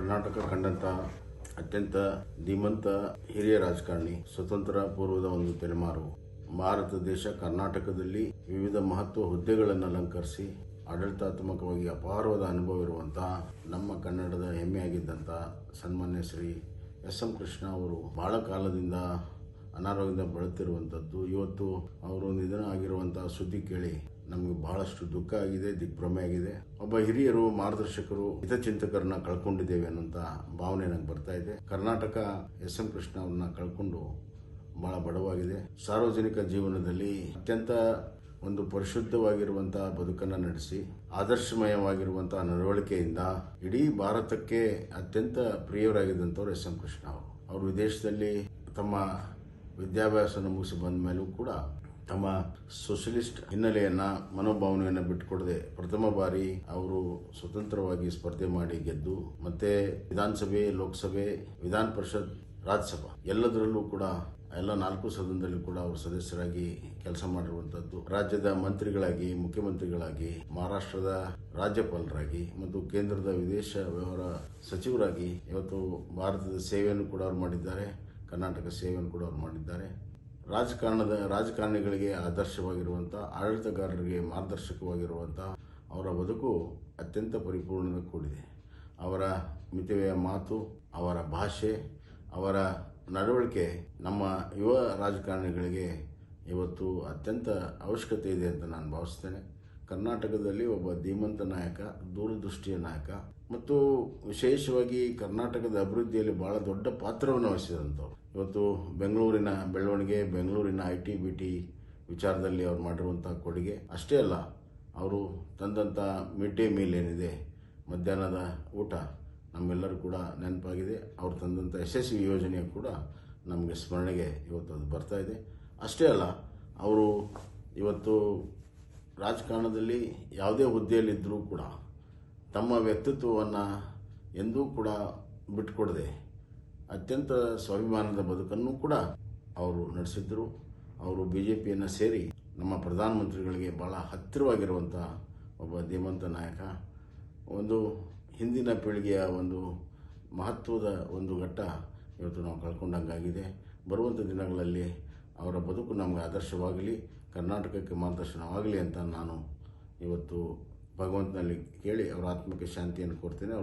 ಕರ್ನಾಟಕ ಕಂಡಂತ ಅತ್ಯಂತ ಧೀಮಂತ ಹಿರಿಯ ರಾಜಕಾರಣಿ, ಸ್ವತಂತ್ರ ಪೂರ್ವದ ಒಂದು ತಲೆಮಾರು ಭಾರತ ದೇಶ ಕರ್ನಾಟಕದಲ್ಲಿ ವಿವಿಧ ಮಹತ್ವ ಹುದ್ದೆಗಳನ್ನು ಅಲಂಕರಿಸಿ, ಆಡಳಿತಾತ್ಮಕವಾಗಿ ಅಪಾರವಾದ ಅನುಭವ ಇರುವಂತಹ ನಮ್ಮ ಕನ್ನಡದ ಹೆಮ್ಮೆಯಾಗಿದ್ದಂಥ ಸನ್ಮಾನ್ಯ ಶ್ರೀ ಎಸ್ ಎಂ ಕೃಷ್ಣ ಅವರು ಬಹಳ ಕಾಲದಿಂದ ಅನಾರೋಗ್ಯದಿಂದ ಬಳಲ್ತಿರುವಂಥದ್ದು ಇವತ್ತು ಅವರು ನಿಧನ ಆಗಿರುವಂತಹ ಸುದ್ದಿ ಕೇಳಿ ನಮಗೆ ಬಹಳಷ್ಟು ದುಃಖ ಆಗಿದೆ, ದಿಗ್ಭ್ರಮೆ ಆಗಿದೆ. ಒಬ್ಬ ಹಿರಿಯರು, ಮಾರ್ಗದರ್ಶಕರು, ಹಿತಚಿಂತಕರನ್ನ ಕಳ್ಕೊಂಡಿದ್ದೇವೆ ಅನ್ನೋಂಥ ಭಾವನೆ ನಂಗೆ ಬರ್ತಾ ಇದೆ. ಕರ್ನಾಟಕ ಎಸ್ ಎಂ ಕೃಷ್ಣ ಅವ್ರನ್ನ ಕಳ್ಕೊಂಡು ಬಹಳ ಬಡವಾಗಿದೆ. ಸಾರ್ವಜನಿಕ ಜೀವನದಲ್ಲಿ ಅತ್ಯಂತ ಒಂದು ಪರಿಶುದ್ಧವಾಗಿರುವಂತಹ ಬದುಕನ್ನು ನಡೆಸಿ ಆದರ್ಶಮಯವಾಗಿರುವಂತಹ ನಡವಳಿಕೆಯಿಂದ ಇಡೀ ಭಾರತಕ್ಕೆ ಅತ್ಯಂತ ಪ್ರಿಯರಾಗಿದ್ದಂಥವ್ರು ಎಸ್ ಎಂ ಕೃಷ್ಣ ಅವರು. ಅವರು ವಿದೇಶದಲ್ಲಿ ತಮ್ಮ ವಿದ್ಯಾಭ್ಯಾಸವನ್ನು ಮುಗಿಸಿ ಬಂದ ಮೇಲೂ ಕೂಡ ತಮ್ಮ ಸೋಷಲಿಸ್ಟ್ ಹಿನ್ನೆಲೆಯನ್ನ, ಮನೋಭಾವನೆಯನ್ನು ಬಿಟ್ಟುಕೊಡದೆ ಪ್ರಥಮ ಬಾರಿ ಅವರು ಸ್ವತಂತ್ರವಾಗಿ ಸ್ಪರ್ಧೆ ಮಾಡಿ ಗೆದ್ದು, ಮತ್ತೆ ವಿಧಾನಸಭೆ, ಲೋಕಸಭೆ, ವಿಧಾನ ಪರಿಷತ್, ರಾಜ್ಯಸಭಾ ಎಲ್ಲದರಲ್ಲೂ ಕೂಡ, ಎಲ್ಲ ನಾಲ್ಕು ಸದನದಲ್ಲಿ ಕೂಡ ಅವರು ಸದಸ್ಯರಾಗಿ ಕೆಲಸ ಮಾಡಿರುವಂತದ್ದು. ರಾಜ್ಯದ ಮಂತ್ರಿಗಳಾಗಿ, ಮುಖ್ಯಮಂತ್ರಿಗಳಾಗಿ, ಮಹಾರಾಷ್ಟ್ರದ ರಾಜ್ಯಪಾಲರಾಗಿ ಮತ್ತು ಕೇಂದ್ರದ ವಿದೇಶ ವ್ಯವಹಾರ ಸಚಿವರಾಗಿ ಇವತ್ತು ಭಾರತದ ಸೇವೆಯನ್ನು ಕೂಡ ಅವರು ಮಾಡಿದ್ದಾರೆ. ಕರ್ನಾಟಕ ಸೇವೆಯನ್ನು ಕೂಡ ಅವರು ಮಾಡಿದ್ದಾರೆ. ರಾಜಕಾರಣದ, ರಾಜಕಾರಣಿಗಳಿಗೆ ಆದರ್ಶವಾಗಿರುವಂಥ ಆಡಳಿತಗಾರರಿಗೆ ಮಾರ್ಗದರ್ಶಕವಾಗಿರುವಂಥ ಅವರ ಬದುಕು ಅತ್ಯಂತ ಪರಿಪೂರ್ಣದ ಕೂಡಿದೆ. ಅವರ ಮಿತವ್ಯಯ ಮಾತು, ಅವರ ಭಾಷೆ, ಅವರ ನಡವಳಿಕೆ ನಮ್ಮ ಯುವ ರಾಜಕಾರಣಿಗಳಿಗೆ ಇವತ್ತು ಅತ್ಯಂತ ಅವಶ್ಯಕತೆ ಇದೆ ಅಂತ ನಾನು ಭಾವಿಸ್ತೇನೆ. ಕರ್ನಾಟಕದಲ್ಲಿ ಒಬ್ಬ ಧೀಮಂತ ನಾಯಕ, ದೂರದೃಷ್ಟಿಯ ನಾಯಕ ಮತ್ತು ವಿಶೇಷವಾಗಿ ಕರ್ನಾಟಕದ ಅಭಿವೃದ್ಧಿಯಲ್ಲಿ ಬಹಳ ದೊಡ್ಡ ಪಾತ್ರವನ್ನು ವಹಿಸಿದಂಥವ್ರು. ಇವತ್ತು ಬೆಂಗಳೂರಿನ ಬೆಳವಣಿಗೆ, ಬೆಂಗಳೂರಿನ ಐ ಟಿ ಬಿ ಟಿ ವಿಚಾರದಲ್ಲಿ ಅವ್ರು ಮಾಡಿರುವಂಥ ಕೊಡುಗೆ ಅಷ್ಟೇ ಅಲ್ಲ, ಅವರು ತಂದಂಥ ಮಿಡ್ ಡೇ ಮೀಲ್ ಏನಿದೆ, ಮಧ್ಯಾಹ್ನದ ಊಟ ನಮ್ಮೆಲ್ಲರೂ ಕೂಡ ನೆನಪಾಗಿದೆ. ಅವ್ರು ತಂದಂಥ ಯಶಸ್ವಿ ಯೋಜನೆ ಕೂಡ ನಮಗೆ ಸ್ಮರಣೆಗೆ ಇವತ್ತು ಅದು ಬರ್ತಾ ಇದೆ. ಅಷ್ಟೇ ಅಲ್ಲ, ಅವರು ಇವತ್ತು ರಾಜಕಾರಣದಲ್ಲಿ ಯಾವುದೇ ಹುದ್ದೆಯಲ್ಲಿದ್ದರೂ ಕೂಡ ತಮ್ಮ ವ್ಯಕ್ತಿತ್ವವನ್ನು ಎಂದೂ ಕೂಡ ಬಿಟ್ಟುಕೊಡದೆ ಅತ್ಯಂತ ಸ್ವಾಭಿಮಾನದ ಬದುಕನ್ನು ಕೂಡ ಅವರು ನಡೆಸಿದ್ದರು ಅವರು ಬಿ ಜೆ ಪಿಯನ್ನು ಸೇರಿ ನಮ್ಮ ಪ್ರಧಾನಮಂತ್ರಿಗಳಿಗೆ ಭಾಳ ಹತ್ತಿರವಾಗಿರುವಂಥ ಒಬ್ಬ ಧೀಮಂತ ನಾಯಕ. ಒಂದು ಹಿಂದಿನ ಪೀಳಿಗೆಯ ಒಂದು ಮಹತ್ವದ ಒಂದು ಘಟ್ಟ ಇವತ್ತು ನಾವು ಕಳ್ಕೊಂಡಂಗಾಗಿದೆ. ಬರುವಂಥ ದಿನಗಳಲ್ಲಿ ಅವರ ಬದುಕು ನಮಗೆ ಆದರ್ಶವಾಗಲಿ. ಕರ್ನಾಟಕಕ್ಕೆ ಮಾರ್ಗದರ್ಶನವಾಗಲಿ ಅಂತ ನಾನು ಇವತ್ತು ಭಗವಂತನಲ್ಲಿ ಕೇಳಿ ಅವರ ಆತ್ಮಕ್ಕೆ ಶಾಂತಿಯನ್ನು ಕೋರ್ತೇನೆ